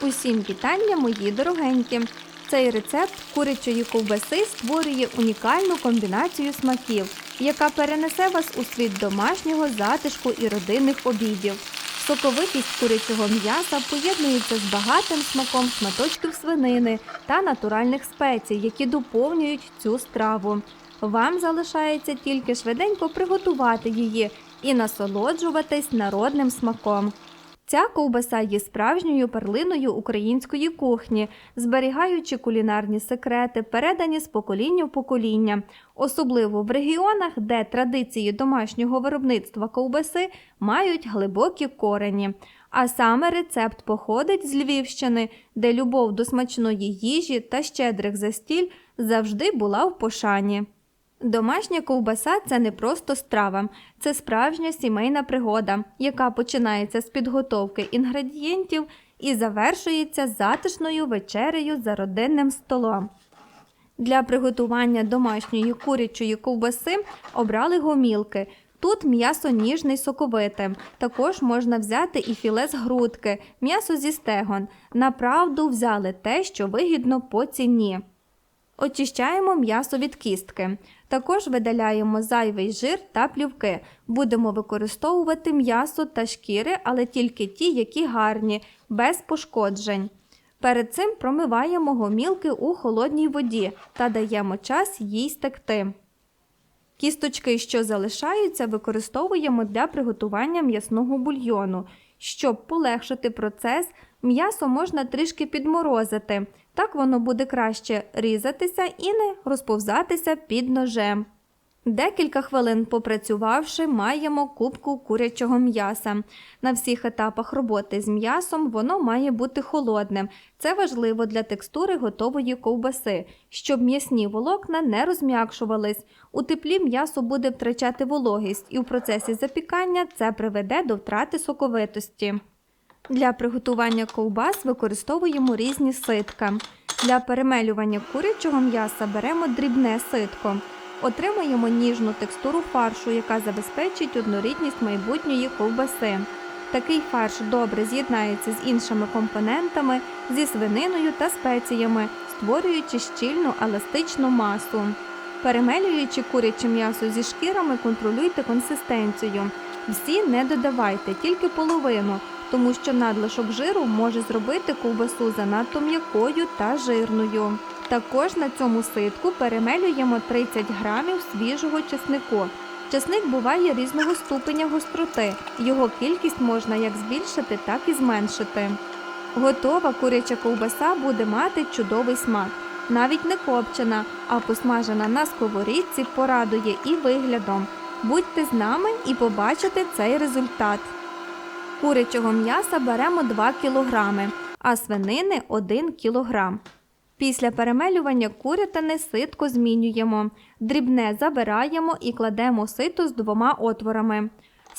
Усім вітання, мої дорогенькі! Цей рецепт курячої ковбаси створює унікальну комбінацію смаків, яка перенесе вас у світ домашнього затишку і родинних обідів. Соковитість курячого м'яса поєднується з багатим смаком шматочків свинини та натуральних спецій, які доповнюють цю страву. Вам залишається тільки швиденько приготувати її і насолоджуватись народним смаком. Ця ковбаса є справжньою перлиною української кухні, зберігаючи кулінарні секрети, передані з покоління в покоління, особливо в регіонах, де традиції домашнього виробництва ковбаси мають глибокі корені. А саме рецепт походить з Львівщини, де любов до смачної їжі та щедрих застіль завжди була в пошані. Домашня ковбаса це не просто страва, це справжня сімейна пригода, яка починається з підготовки інгредієнтів і завершується затишною вечерею за родинним столом. Для приготування домашньої курячої ковбаси обрали гомілки. Тут м'ясо ніжне й соковите. Також можна взяти і філе з грудки, м'ясо зі стегон. Направду взяли те, що вигідно по ціні. Очищаємо м'ясо від кістки. Також видаляємо зайвий жир та плівки. Будемо використовувати м'ясо та шкіри, але тільки ті, які гарні, без пошкоджень. Перед цим промиваємо гомілки у холодній воді та даємо час їй стекти. Кісточки, що залишаються, використовуємо для приготування м'ясного бульйону. Щоб полегшити процес, м'ясо можна трішки підморозити. Так воно буде краще різатися і не розповзатися під ножем. Декілька хвилин попрацювавши, маємо кубку курячого м'яса. На всіх етапах роботи з м'ясом воно має бути холодним. Це важливо для текстури готової ковбаси, щоб м'ясні волокна не розм'якшувались. У теплі м'ясо буде втрачати вологість, і в процесі запікання це приведе до втрати соковитості. Для приготування ковбас використовуємо різні ситка. Для перемелювання курячого м'яса беремо дрібне ситко. Отримуємо ніжну текстуру фаршу, яка забезпечить однорідність майбутньої ковбаси. Такий фарш добре з'єднається з іншими компонентами, зі свининою та спеціями, створюючи щільну еластичну масу. Перемелюючи куряче м'ясо зі шкірами, контролюйте консистенцію. Всі не додавайте, тільки половину, тому що надлишок жиру може зробити ковбасу занадто м'якою та жирною. Також на цьому ситку перемелюємо 30 грамів свіжого чеснику. Чесник буває різного ступеня гостроти. Його кількість можна як збільшити, так і зменшити. Готова куряча ковбаса буде мати чудовий смак. Навіть не копчена, а посмажена на сковорідці порадує і виглядом. Будьте з нами і побачите цей результат. Курячого м'яса беремо 2 кг, а свинини 1 кг. Після перемелювання курятини ситко змінюємо. Дрібне забираємо і кладемо сито з двома отворами.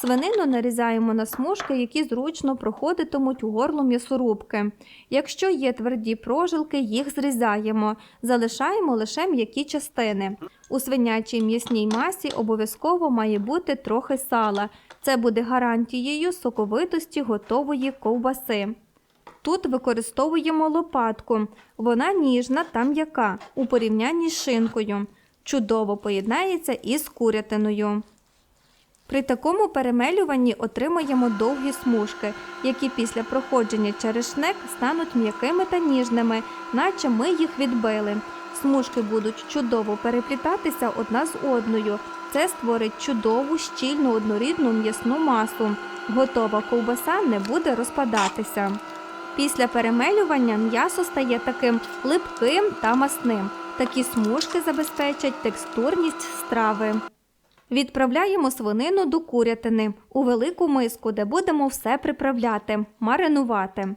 Свинину нарізаємо на смужки, які зручно проходитимуть у горло м'ясорубки. Якщо є тверді прожилки, їх зрізаємо, залишаємо лише м'які частини. У свинячій м'ясній масі обов'язково має бути трохи сала. Це буде гарантією соковитості готової ковбаси. Тут використовуємо лопатку. Вона ніжна та м'яка у порівнянні з шинкою. Чудово поєднається із курятиною. При такому перемелюванні отримаємо довгі смужки, які після проходження через шнек стануть м'якими та ніжними, наче ми їх відбили. Смужки будуть чудово переплітатися одна з одною. Це створить чудову, щільну однорідну м'ясну масу. Готова ковбаса не буде розпадатися. Після перемелювання м'ясо стає таким липким та масним. Такі смужки забезпечать текстурність страви. Відправляємо свинину до курятини у велику миску, де будемо все приправляти, маринувати.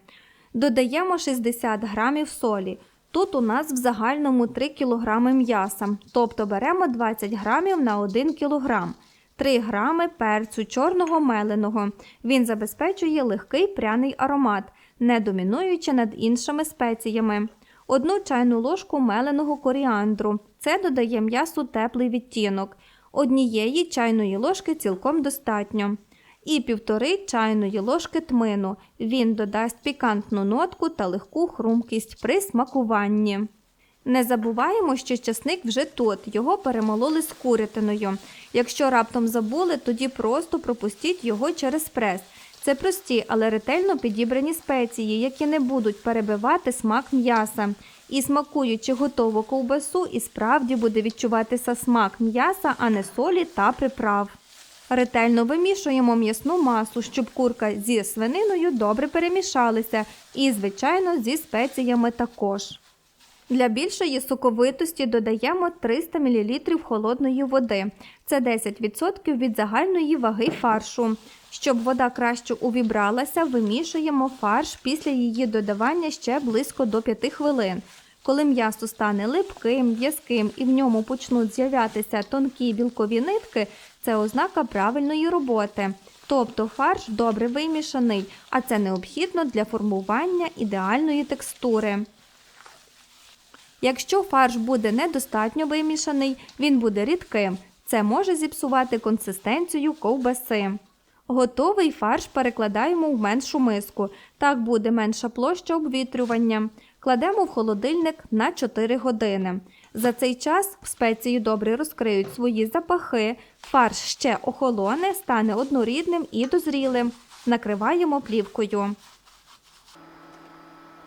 Додаємо 60 грамів солі. Тут у нас в загальному 3 кг м'яса, тобто беремо 20 грамів на 1 кг. 3 грами перцю чорного меленого. Він забезпечує легкий пряний аромат, не домінуючи над іншими спеціями. Одну чайну ложку меленого коріандру. Це додає м'ясу теплий відтінок. Однієї чайної ложки цілком достатньо. і півтори чайної ложки тмину. Він додасть пікантну нотку та легку хрумкість при смакуванні. Не забуваємо, що часник вже тут, його перемололи з курятиною. Якщо раптом забули, тоді просто пропустіть його через прес. Це прості, але ретельно підібрані спеції, які не будуть перебивати смак м'яса. І смакуючи готову ковбасу, і справді буде відчуватися смак м'яса, а не солі та приправ. Ретельно вимішуємо м'ясну масу, щоб курка зі свининою добре перемішалися, і, звичайно, зі спеціями також. Для більшої соковитості додаємо 300 мл холодної води. Це 10% від загальної ваги фаршу. Щоб вода краще увібралася, вимішуємо фарш після її додавання ще близько до 5 хвилин. Коли м'ясо стане липким, в'язким і в ньому почнуть з'являтися тонкі білкові нитки, це ознака правильної роботи. Тобто фарш добре вимішаний, а це необхідно для формування ідеальної текстури. Якщо фарш буде недостатньо вимішаний, він буде рідким. Це може зіпсувати консистенцію ковбаси. Готовий фарш перекладаємо в меншу миску. Так буде менша площа обвітрювання. Кладемо в холодильник на 4 години. За цей час спеції добре розкриють свої запахи, фарш ще охолоне, стане однорідним і дозрілим. Накриваємо плівкою.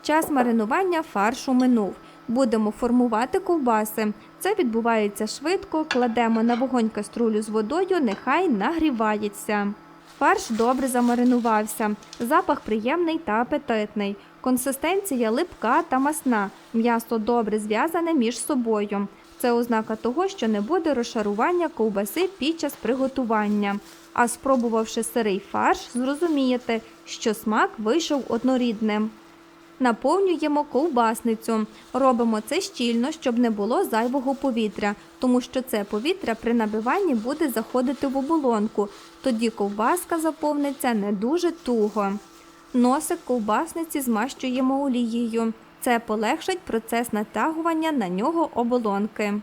Час маринування фаршу минув. Будемо формувати ковбаси. Це відбувається швидко, кладемо на вогонь каструлю з водою, нехай нагрівається. Фарш добре замаринувався, запах приємний та апетитний. Консистенція липка та масна. М'ясо добре зв'язане між собою. Це ознака того, що не буде розшарування ковбаси під час приготування. А спробувавши сирий фарш, зрозумієте, що смак вийшов однорідним. Наповнюємо ковбасницю. Робимо це щільно, щоб не було зайвого повітря, тому що це повітря при набиванні буде заходити в оболонку. Тоді ковбаска заповниться не дуже туго. Носик ковбасниці змащуємо олією. Це полегшить процес натягування на нього оболонки.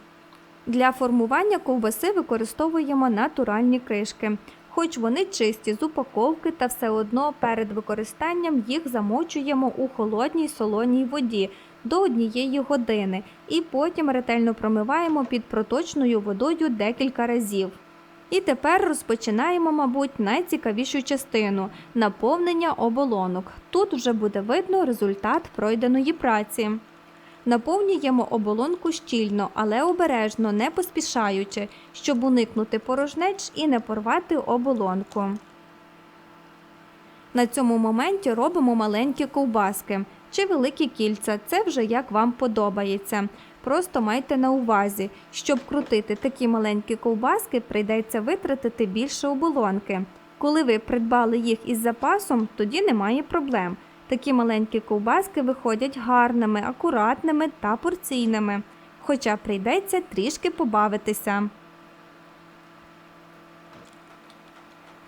Для формування ковбаси використовуємо натуральні кришки. Хоч вони чисті з упаковки, та все одно перед використанням їх замочуємо у холодній солоній воді до однієї години і потім ретельно промиваємо під проточною водою декілька разів. І тепер розпочинаємо, мабуть, найцікавішу частину наповнення оболонок. Тут вже буде видно результат пройденої праці. Наповнюємо оболонку щільно, але обережно, не поспішаючи, щоб уникнути порожнеч і не порвати оболонку. На цьому моменті робимо маленькі ковбаски чи великі кільця. Це вже як вам подобається. Просто майте на увазі, щоб крутити такі маленькі ковбаски, прийдеться витратити більше оболонки. Коли ви придбали їх із запасом, тоді немає проблем. Такі маленькі ковбаски виходять гарними, акуратними та порційними, хоча прийдеться трішки побавитися.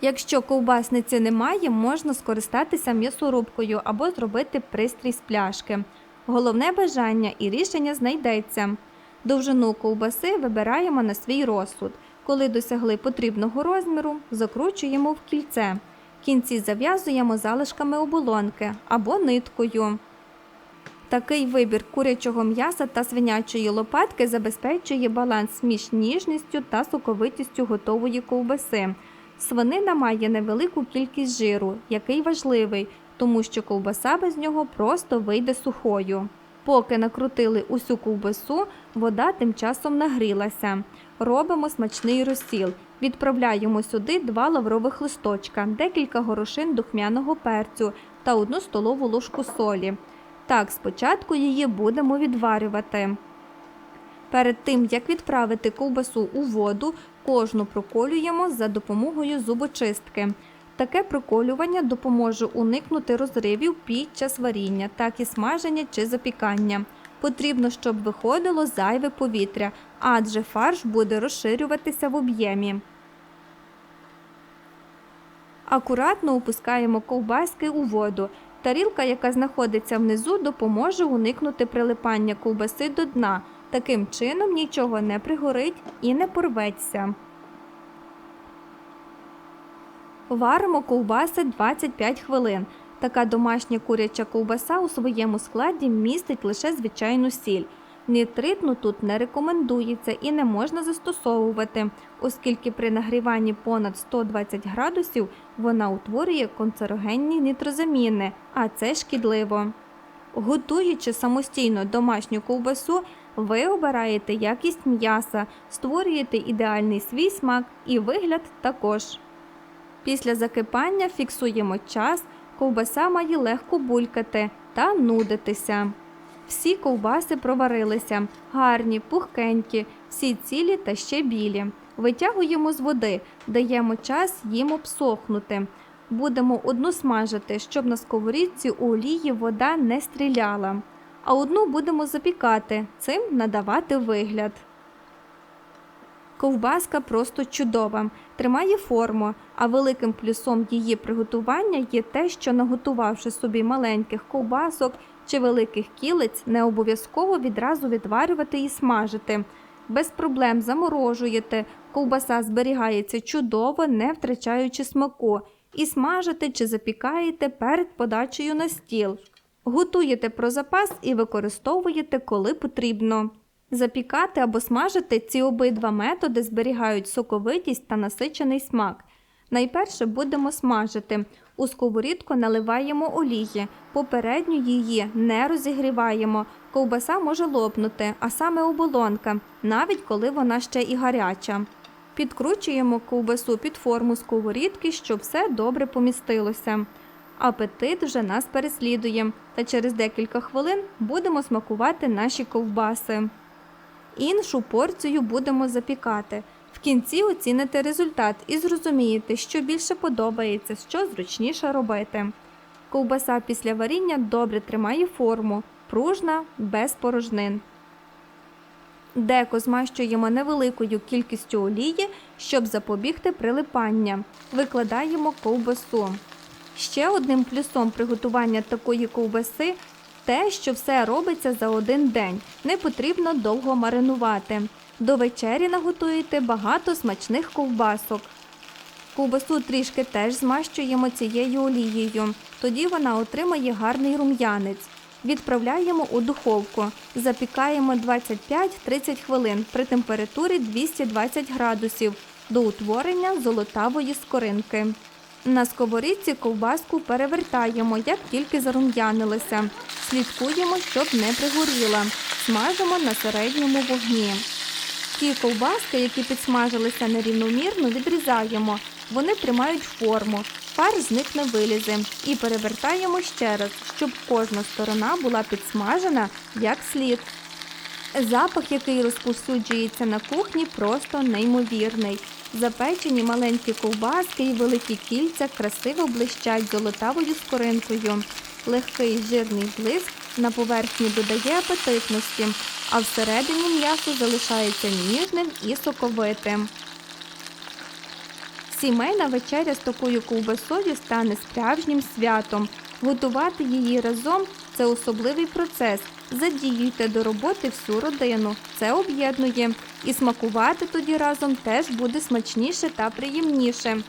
Якщо ковбасниці немає, можна скористатися м'ясорубкою або зробити пристрій з пляшки. Головне бажання і рішення знайдеться. Довжину ковбаси вибираємо на свій розсуд. Коли досягли потрібного розміру, закручуємо в кільце. Кінці зав'язуємо залишками оболонки або ниткою. Такий вибір курячого м'яса та свинячої лопатки забезпечує баланс між ніжністю та соковитістю готової ковбаси. Свинина має невелику кількість жиру, який важливий, тому що ковбаса без нього просто вийде сухою. Поки накрутили усю ковбасу, вода тим часом нагрілася. Робимо смачний розсіл. Відправляємо сюди два лаврових листочка, декілька горошин духмяного перцю та одну столову ложку солі. Так, спочатку її будемо відварювати. Перед тим, як відправити ковбасу у воду, кожну проколюємо за допомогою зубочистки. Таке проколювання допоможе уникнути розривів під час варіння, так і смаження чи запікання. Потрібно, щоб виходило зайве повітря, адже фарш буде розширюватися в об'ємі. Акуратно опускаємо ковбаски у воду. Тарілка, яка знаходиться внизу, допоможе уникнути прилипання ковбаси до дна. Таким чином нічого не пригорить і не порветься. Варимо ковбаси 25 хвилин. Така домашня куряча ковбаса у своєму складі містить лише звичайну сіль. Нитритну тут не рекомендується і не можна застосовувати, оскільки при нагріванні понад 120 градусів вона утворює канцерогенні нитрозаміни, а це шкідливо. Готуючи самостійно домашню ковбасу, ви обираєте якість м'яса, створюєте ідеальний свій смак і вигляд також. Після закипання фіксуємо час, ковбаса має легко булькати та нудитися. Всі ковбаси проварилися, гарні, пухкенькі, всі цілі та ще білі. Витягуємо з води, даємо час їм обсохнути. Будемо одну смажити, щоб на сковорідці у олії вода не стріляла, а одну будемо запікати, цим надавати вигляд. Ковбаска просто чудова, тримає форму, а великим плюсом її приготування є те, що наготувавши собі маленьких ковбасок чи великих кілець, не обов'язково відразу відварювати і смажити. Без проблем заморожуєте, ковбаса зберігається чудово, не втрачаючи смаку, і смажите чи запікаєте перед подачею на стіл. Готуєте про запас і використовуєте, коли потрібно. Запікати або смажити ці обидва методи зберігають соковитість та насичений смак. Найперше будемо смажити. У сковорідку наливаємо олії, попередньо її не розігріваємо. Ковбаса може лопнути, а саме оболонка, навіть коли вона ще і гаряча. Підкручуємо ковбасу під форму сковорідки, щоб все добре помістилося. Апетит вже нас переслідує, та через декілька хвилин будемо смакувати наші ковбаси. Іншу порцію будемо запікати. Кінці оціните результат і зрозумієте, що більше подобається, що зручніше робити. Ковбаса після варіння добре тримає форму, пружна, без порожнин. Деко змащуємо невеликою кількістю олії, щоб запобігти прилипання. Викладаємо ковбасу. Ще одним плюсом приготування такої ковбаси те, що все робиться за один день, не потрібно довго маринувати. До вечері наготуєте багато смачних ковбасок. Ковбасу трішки теж змащуємо цією олією, тоді вона отримає гарний рум'янець. Відправляємо у духовку. Запікаємо 25-30 хвилин при температурі 220 градусів до утворення золотавої скоринки. На сковорідці ковбаску перевертаємо, як тільки зарум'янилися. Слідкуємо, щоб не пригоріла. Смажимо на середньому вогні. Ті ковбаски, які підсмажилися нерівномірно, відрізаємо. Вони тримають форму, пар з них не вилізе. І перевертаємо ще раз, щоб кожна сторона була підсмажена як слід. Запах, який розповсюджується на кухні, просто неймовірний. Запечені маленькі ковбаски і великі кільця красиво блищать золотавою скоринкою. Легкий жирний блиск на поверхні додає апетитності, а всередині м'ясо залишається ніжним і соковитим. Сімейна вечеря з такою ковбасою стане справжнім святом. Готувати її разом це особливий процес. Задіюйте до роботи всю родину. Це об'єднує. І смакувати тоді разом теж буде смачніше та приємніше.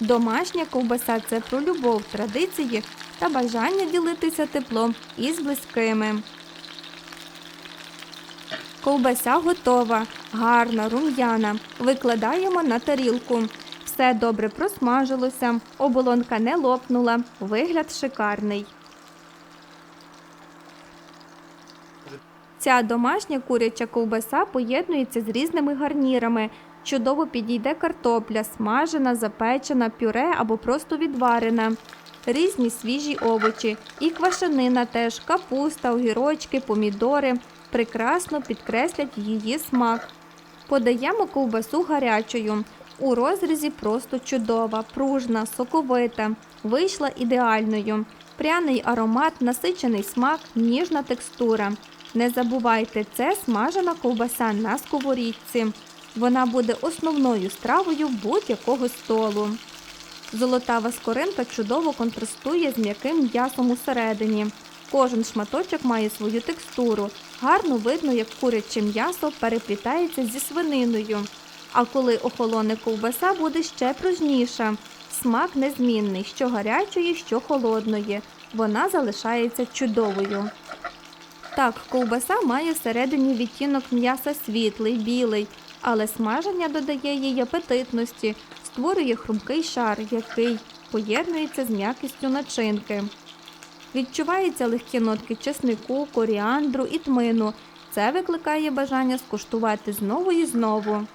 Домашня ковбаса це про любов, традиції та бажання ділитися теплом із близькими. Ковбася готова, гарна, рум'яна. Викладаємо на тарілку. Все добре просмажилося, оболонка не лопнула, вигляд шикарний. Ця домашня куряча ковбаса поєднується з різними гарнірами. Чудово підійде картопля, смажена, запечена, пюре або просто відварена. Різні свіжі овочі, і квашенина теж, капуста, огірочки, помідори прекрасно підкреслять її смак. Подаємо ковбасу гарячою. У розрізі просто чудова, пружна, соковита. Вийшла ідеальною. Пряний аромат, насичений смак, ніжна текстура. Не забувайте, це смажена ковбаса на сковорідці. Вона буде основною стравою будь-якого столу. Золотава скоринка чудово контрастує з м'яким м'ясом усередині. Кожен шматочок має свою текстуру. Гарно видно, як куряче м'ясо переплітається зі свининою. А коли охолоне ковбаса буде ще пружніша. смак незмінний, що гарячої, що холодної. Вона залишається чудовою. Так, ковбаса має всередині відтінок м'яса світлий, білий, але смаження додає їй апетитності, створює хрумкий шар, який поєднується з м'якістю начинки. Відчуваються легкі нотки чеснику, коріандру і тмину. Це викликає бажання скуштувати знову і знову.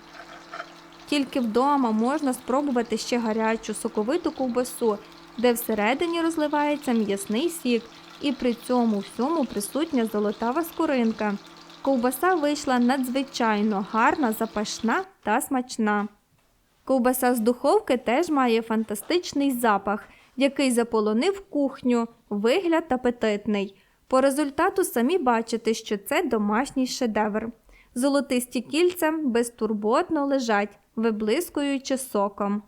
Тільки вдома можна спробувати ще гарячу соковиту ковбасу, де всередині розливається м'ясний сік, і при цьому всьому присутня золотава скоринка. Ковбаса вийшла надзвичайно гарна, запашна та смачна. Ковбаса з духовки теж має фантастичний запах, який заполонив кухню, вигляд апетитний. По результату самі бачите, що це домашній шедевр. Золотисті кільця безтурботно лежать, виблискуючи соком.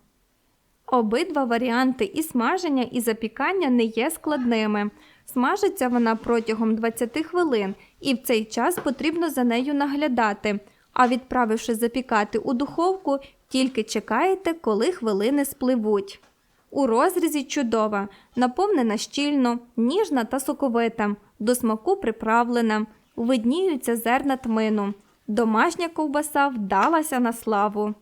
Обидва варіанти і смаження, і запікання не є складними. Смажиться вона протягом 20 хвилин, і в цей час потрібно за нею наглядати. А відправивши запікати у духовку, тільки чекаєте, коли хвилини спливуть. У розрізі чудова, наповнена щільно, ніжна та соковита, до смаку приправлена, видніються зерна тмину. Домашня ковбаса вдалася на славу.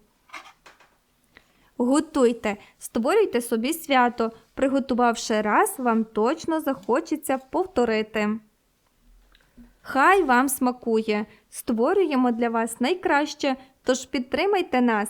Готуйте, створюйте собі свято. Приготувавши раз, вам точно захочеться повторити. Хай вам смакує! Створюємо для вас найкраще, тож підтримайте нас.